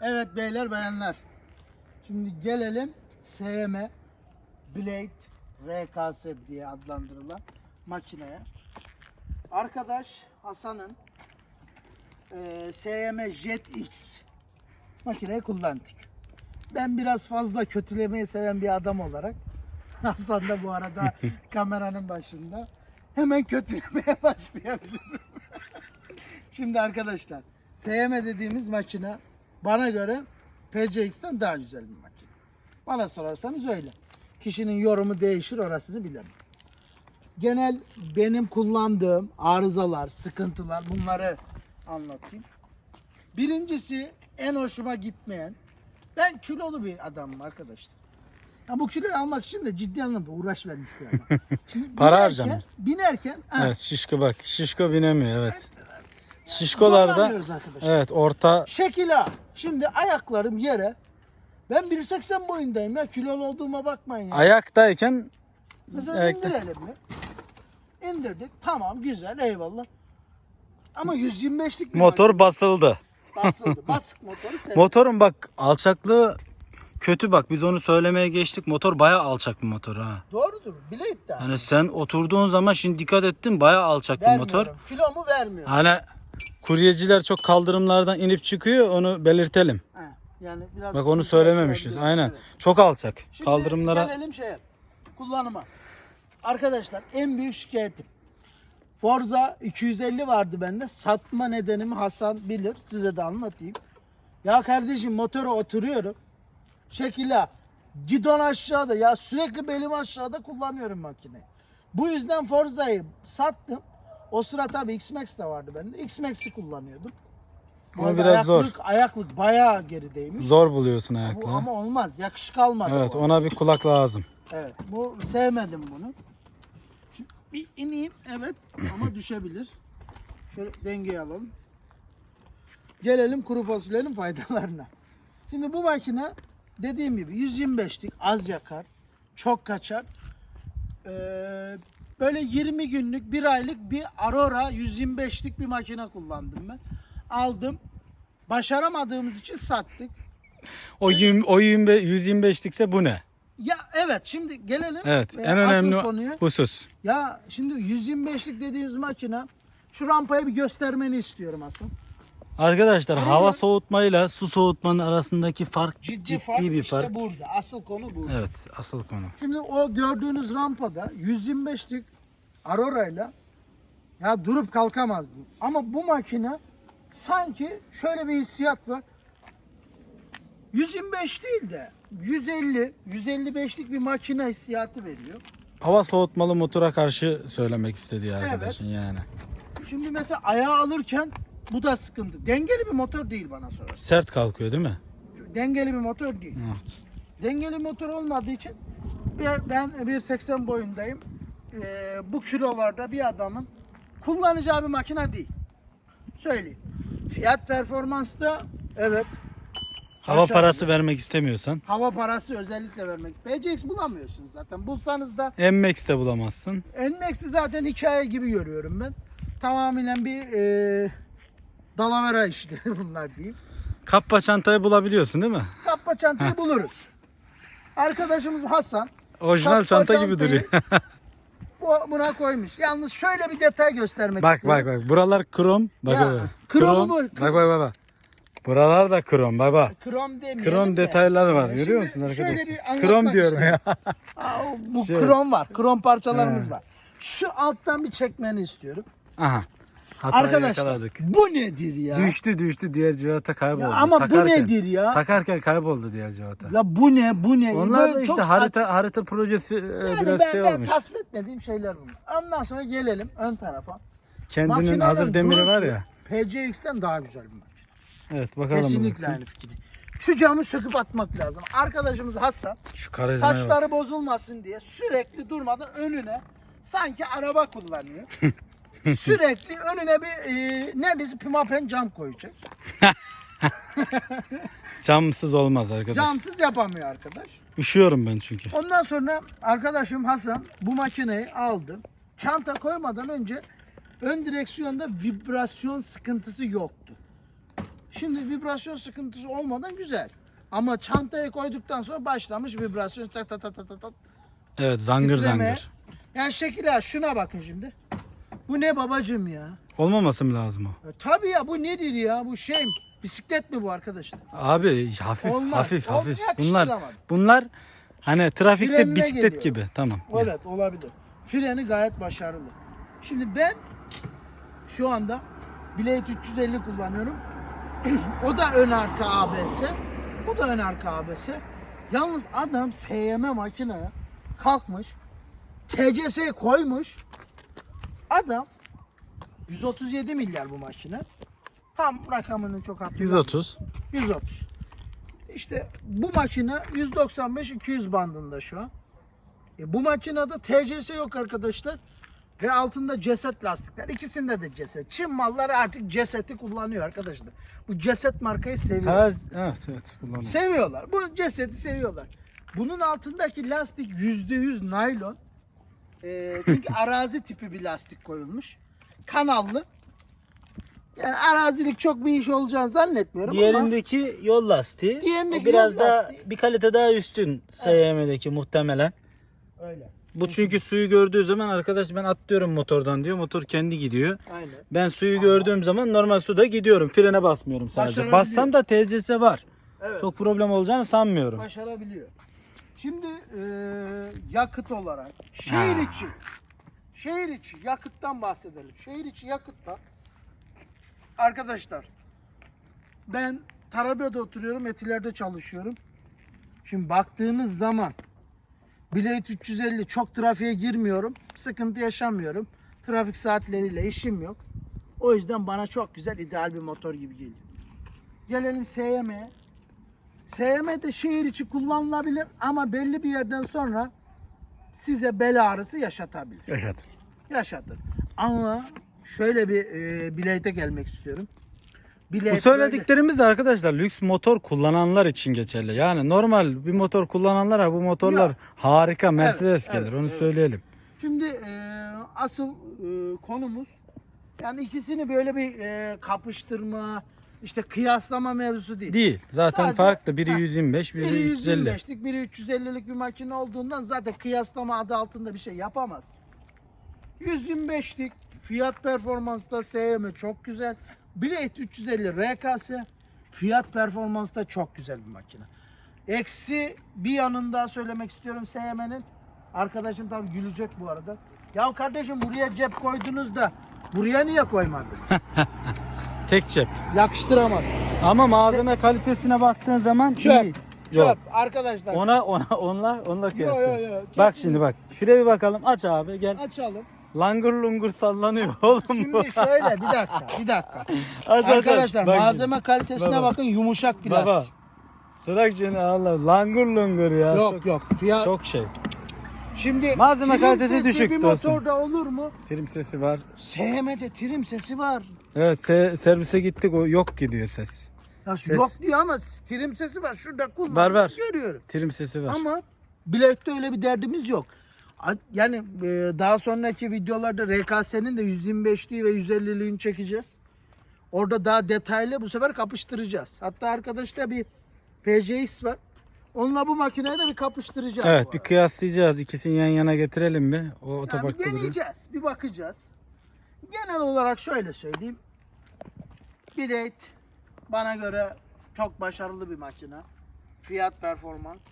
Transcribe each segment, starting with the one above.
Evet beyler bayanlar. Şimdi gelelim SM Blade RKS diye adlandırılan makineye. Arkadaş Hasan'ın eee SM Jet X makineyi kullandık. Ben biraz fazla kötülemeyi seven bir adam olarak Hasan da bu arada kameranın başında hemen kötülemeye başlayabilirim. Şimdi arkadaşlar SM dediğimiz makine bana göre PCX'ten daha güzel bir makine. Bana sorarsanız öyle. Kişinin yorumu değişir orasını bilemem. Genel benim kullandığım arızalar, sıkıntılar bunları anlatayım. Birincisi en hoşuma gitmeyen ben kilolu bir adamım arkadaşlar. Ya bu kiloyu almak için de ciddi anlamda uğraş vermiş bir adam. Şimdi Para binerken- harcamış. Binerken ha, Evet şişko bak. Şişko binemiyor evet. Şişkolarda zorlanıyoruz arkadaşlar. evet orta Şekil A. Şimdi ayaklarım yere. Ben 1.80 boyundayım ya. Kilolu olduğuma bakmayın ya. ayaktayken Mesela ayakta- indirelim mi? İndirdik. Tamam güzel eyvallah. Ama 125'lik bir motor basıldı. makine. basıldı. Basık motoru sevdim. Motorun bak alçaklığı kötü bak biz onu söylemeye geçtik. Motor bayağı alçak bir motor ha. Doğrudur. Blade de. Yani sen oturduğun zaman şimdi dikkat ettin bayağı alçak bir motor. Vermiyorum. Kilomu vermiyor. Hani kuryeciler çok kaldırımlardan inip çıkıyor onu belirtelim. Yani biraz Bak onu söylememişiz. Aynen. Evet. Çok alçak. Şimdi Kaldırımlara gelelim şeye. Kullanıma. Arkadaşlar en büyük şikayetim. Forza 250 vardı bende. Satma nedenimi Hasan bilir. Size de anlatayım. Ya kardeşim motora oturuyorum. Şekila. Gidon aşağıda. Ya sürekli belim aşağıda kullanıyorum makineyi. Bu yüzden Forza'yı sattım. O sıra tabii X-Max de vardı bende. X-Max'i kullanıyordum. Ama Orada biraz zor. ayaklık, Ayaklık bayağı gerideymiş. zor buluyorsun Bu ayakla. ama olmaz. Yakışık almadı. Evet ona bir kulak lazım. Evet. Bu sevmedim bunu. Şimdi bir ineyim. Evet. Ama düşebilir. Şöyle dengeyi alalım. Gelelim kuru fasulyenin faydalarına. Şimdi bu makine dediğim gibi 125'lik az yakar. Çok kaçar. Ee, böyle 20 günlük bir aylık bir Aurora 125'lik bir makine kullandım ben. Aldım. Başaramadığımız için sattık. O, yirmi- o 25, 125'likse bu ne? Ya evet şimdi gelelim. Evet e, en önemli konuya. husus. Ya şimdi 125'lik dediğimiz makine şu rampaya bir göstermeni istiyorum asıl. Arkadaşlar hava soğutmayla su soğutmanın arasındaki fark ciddi, Ciddi, fark bir işte fark. burada. Asıl konu bu. Evet asıl konu. Şimdi o gördüğünüz rampada 125'lik Aurora'yla ya durup kalkamazdın. Ama bu makine sanki şöyle bir hissiyat var. 125 değil de 150, 155'lik bir makine hissiyatı veriyor. Hava soğutmalı motora karşı söylemek istediği arkadaşın yani. Şimdi mesela ayağı alırken bu da sıkıntı. Dengeli bir motor değil bana sorarsan. Sert kalkıyor değil mi? Dengeli bir motor değil. Evet. Dengeli motor olmadığı için ben- ben 1.80 boyundayım. Ee, bu kilolarda bir adamın kullanacağı bir makine değil. Söyleyeyim. Fiyat performansta evet. Hava Aşağı parası vermek istemiyorsan Hava parası özellikle vermek. PCX bulamıyorsunuz zaten. Bulsanız da MX de bulamazsın. Nmax'i zaten hikaye gibi görüyorum ben. Tamamen bir e, dalavera işte bunlar diyeyim. Kappa çantayı bulabiliyorsun değil mi? Kappa çantayı buluruz. Arkadaşımız Hasan Orijinal Kappa çanta gibi duruyor. bu- buna koymuş. Yalnız şöyle bir detay göstermek bak istiyorum. bak bak buralar krom. Bak Ya, bak. kromu bu. Bak bak bak bak. Buralar da krom baba. Krom demeyelim Krom de. detaylar var. Ee, Görüyor musun arkadaşlar? Krom diyorum ya. Aa, bu Şey- krom var. Krom parçalarımız var. Şu alttan bir çekmeni istiyorum. Aha. Hatayı Arkadaşlar yakaladık. bu nedir ya? Düştü düştü diğer civata kayboldu. Ya ama bu Takarken- nedir ya? Takarken kayboldu diğer civata. Ya bu ne? Bu ne? Onlar Böyle da işte çok harita harita projesi e, Yani biraz ben, şey ben olmuş. tasvip etmediğim şeyler bunlar. Ondan sonra gelelim ön tarafa. Kendinin Makinenin hazır demiri var duruşu ya. PCX'ten daha güzel bir makine. Evet bakalım. Kesinlikle aynı fikir. Şu camı söküp atmak lazım. Arkadaşımız Hasan Şu karizmaya bak. saçları bozulmasın diye sürekli durmadan önüne sanki araba kullanıyor. sürekli önüne bir e, ne bizi pimapen cam koyacak. Camsız olmaz arkadaş. Camsız yapamıyor arkadaş. Üşüyorum ben çünkü. Ondan sonra arkadaşım Hasan bu makineyi aldı. Çanta koymadan önce ön direksiyonda vibrasyon sıkıntısı yoktu. Şimdi vibrasyon sıkıntısı olmadan güzel. Ama çantaya koyduktan sonra başlamış vibrasyon tak tak tak tak tak tak. Evet zangır Titreme. zangır. Yani şekil ha şuna bakın şimdi. Bu ne babacım ya? Olmaması mı lazım o? E, tabii ya bu nedir ya? Bu şey mi? Bisiklet mi bu arkadaşlar? Abi hafif Olmaz. hafif hafif. Bunlar bunlar hani trafikte Frenine bisiklet geliyor. gibi. Tamam. Evet olabilir. Freni gayet başarılı. Şimdi ben şu anda Blade 350 kullanıyorum. o da ön arka ABS. Bu da ön arka ABS. Yalnız adam SYM makineye kalkmış. TCS koymuş. Adam 137 milyar bu makine. Tam rakamını çok hatırlamıyorum. 130. 130. İşte bu makine 195-200 bandında şu an. E, bu makinede TCS yok arkadaşlar. Ve altında ceset lastikler. İkisinde de ceset. Çin malları artık ceseti kullanıyor arkadaşlar. Bu ceset markayı seviyor. Sadece evet evet kullanıyorum. Seviyorlar. Bu cesedi seviyorlar. Bunun altındaki lastik %100 naylon. E, çünkü arazi tipi bir lastik koyulmuş. Kanallı. Yani arazilik çok bir iş olacağını zannetmiyorum ama Diğerindeki yol lastiği. Diğerindeki o biraz yol daha lastiği. bir kalite daha üstün SYM'deki muhtemelen. öyle. Bu çünkü suyu gördüğü zaman arkadaş ben atlıyorum motordan diyor. Motor kendi gidiyor. Aynen. Ben suyu gördüğüm zaman normal suda gidiyorum. Frene basmıyorum sadece. Başarabiliyor. Bassam da TCS var. Evet. Çok problem olacağını sanmıyorum. başarabiliyor. Şimdi e, yakıt olarak şehir Ha. içi şehir içi yakıttan bahsedelim. Şehir içi yakıtta arkadaşlar ben Tarabya'da oturuyorum, Etiler'de çalışıyorum. Şimdi baktığınız zaman Blade 350 çok trafiğe girmiyorum. Sıkıntı yaşamıyorum. Trafik saatleriyle işim yok. O yüzden bana çok güzel ideal bir motor gibi geliyor. Gelelim SYM'ye. SM de şehir içi kullanılabilir ama belli bir yerden sonra size bel ağrısı yaşatabilir. Yaşatır. Yaşatır. Ama şöyle bir e, bilete gelmek istiyorum. Bilet Bu söylediklerimiz de arkadaşlar lüks motor kullananlar için geçerli. Yani normal bir motor kullananlara bu motorlar Yok. harika Mercedes Evet, gelir. evet, Onu evet. söyleyelim. Şimdi e, asıl e, konumuz yani ikisini böyle bir e, kapıştırma, işte kıyaslama mevzusu değil. Değil. Zaten Sadece- farklı. Biri Ha, 125, biri, Biri 350. 125'lik, biri 350'lik bir makine olduğundan zaten kıyaslama adı altında bir şey yapamaz. 125'lik fiyat performansta SM çok güzel. Blade 350 RKS fiyat performansta çok güzel bir makine. Eksi bir yanında söylemek istiyorum SM'nin. Arkadaşım tabii gülecek bu arada. Ya kardeşim buraya cep koydunuz da buraya niye koymadın? Tek cep. Yakıştıramadım. Ama malzeme kalitesine baktığın zaman Çöp. iyi. Çöp Yok. arkadaşlar. Ona ona onla onla kıyasla. yo, yo, Bak kesin. şimdi bak. Şuraya bir bakalım. Aç abi gel. Açalım. Langur lungur sallanıyor oğlum bu. Şimdi şöyle bir dakika, bir dakika. Aç, aç, aç. Arkadaşlar Bak malzeme kalitesine Baba. bakın yumuşak plastik. Baba. Şimdi Allah. Langur lungur ya. yok çok, yok. Fiyat çok şey. şimdi Malzeme trim kalitesi sesi düşük bir dostum. motorda olur mu? Trim sesi var. SM'de trim sesi var. Evet se- servise gittik o yok gidiyor ses. Ya Ses. Yok diyor ama trim sesi var. Şurada. Var, var. Görüyorum. Trim sesi var. Ama Blade'de öyle bir derdimiz yok. A- Yani e, daha sonraki videolarda RKS'nin de 125'liği ve 150'liğini çekeceğiz. Orada daha detaylı bu sefer kapıştıracağız. Hatta arkadaşta bir PCX var. Onunla bu makineyi de bir kapıştıracağız. Evet bir arada. kıyaslayacağız. İkisini yan yana getirelim mi? O Yani bir otoparkta duruyor. deneyeceğiz. Bir bakacağız. Genel olarak şöyle söyleyeyim. Blade bana göre çok başarılı bir makine. Fiyat performans.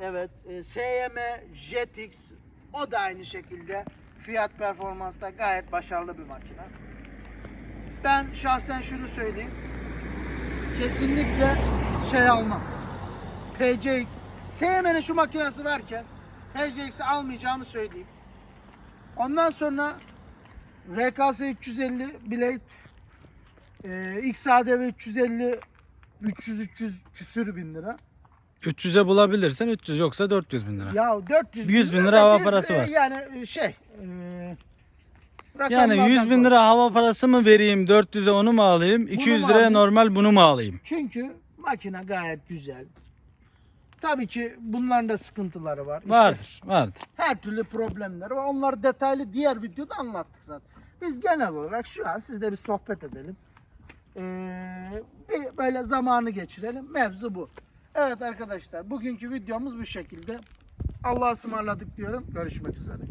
Evet. E, SYM Jetix o da aynı şekilde fiyat performansta gayet başarılı bir makine. Ben şahsen şunu söyleyeyim. Kesinlikle şey almam. PCX. SYM'nin şu makinesi varken PCX'i almayacağımı söyleyeyim. Ondan sonra RKS 350 Blade e, XADV 350 300 300 küsür bin lira. 300'e bulabilirsen 300 yoksa 400 bin lira. Ya 400 100 bin lira da hava biz, parası e, var. Yani e, şey e, Yani rakamlardan 100 bin lira hava parası mı vereyim 400'e onu mu alayım 200 mu liraya normal bunu mu alayım? Çünkü makine gayet güzel. Tabii ki bunların da sıkıntıları var. İşte Vardır vardır. her türlü problemleri var. Onları detaylı diğer videoda anlattık zaten. Biz genel olarak şu an sizle bir sohbet edelim. Ee, bir böyle zamanı geçirelim. Mevzu bu. Evet arkadaşlar bugünkü videomuz bu şekilde. Allah'a ısmarladık diyorum. Görüşmek üzere.